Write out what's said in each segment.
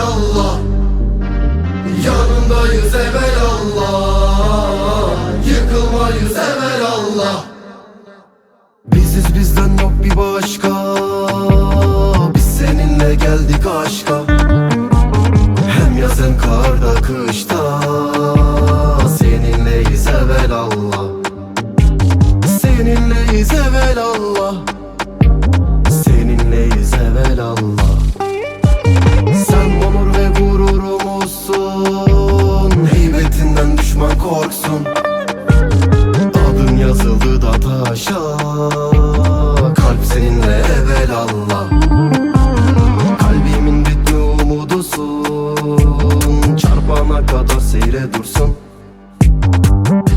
Allah Yanındayız evvel Allah Yıkılmayız evvel Allah Biziz bizden yok bir başka. Biz seninle geldik aşka. Hem yaz hem karda kışta. Seninleyiz evvel Allah Kadar seyre dursun.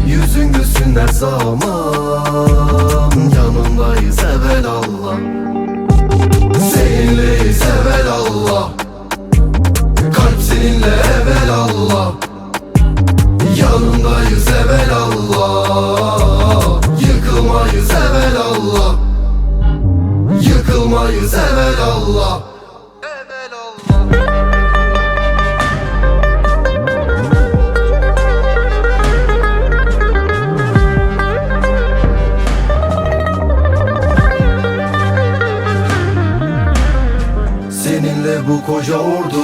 Yüzün gülsün her zaman. Yanındayız evvel Allah. Seninleyiz evvel Allah. Kalp seninle evvel Allah. Yanındayız evvel Allah. Yıkılmayız evvel Allah. Yıkılmayız evvel Allah Bu koca ordu